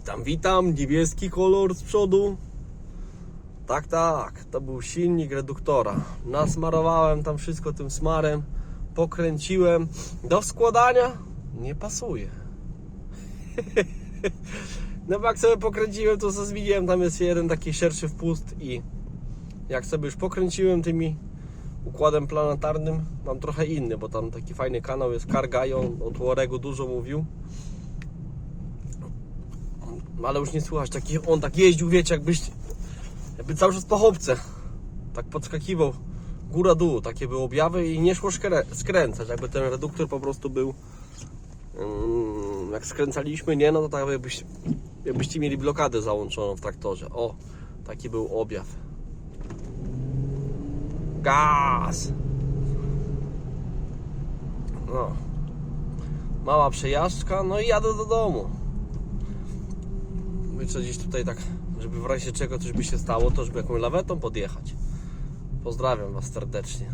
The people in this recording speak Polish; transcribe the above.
Witam, witam, niebieski kolor z przodu. Tak, tak, to był silnik reduktora. Nasmarowałem tam wszystko tym smarem, pokręciłem. Do składania nie pasuje. No bo jak sobie pokręciłem, to co tam jest jeden taki szerszy wpust i jak sobie już pokręciłem tymi układem planetarnym, mam trochę inny, bo tam taki fajny kanał jest Cargajon, od Warego dużo mówił. No ale już nie słychać, taki, on tak jeździł, wiecie, jakbyś, jakby cały czas po chopce, tak podskakiwał góra dół, takie były objawy i nie szło szkrę- skręcać, jakby ten reduktor po prostu był, mm, jak skręcaliśmy, nie, no to tak jakbyś, jakbyście mieli blokadę załączoną w traktorze, o, taki był objaw. Gaz! No. Mała przejażdżka, no i jadę do domu. Myślę gdzieś tutaj tak, żeby w razie czego coś by się stało, to żeby jakąś lawetą podjechać. Pozdrawiam Was serdecznie.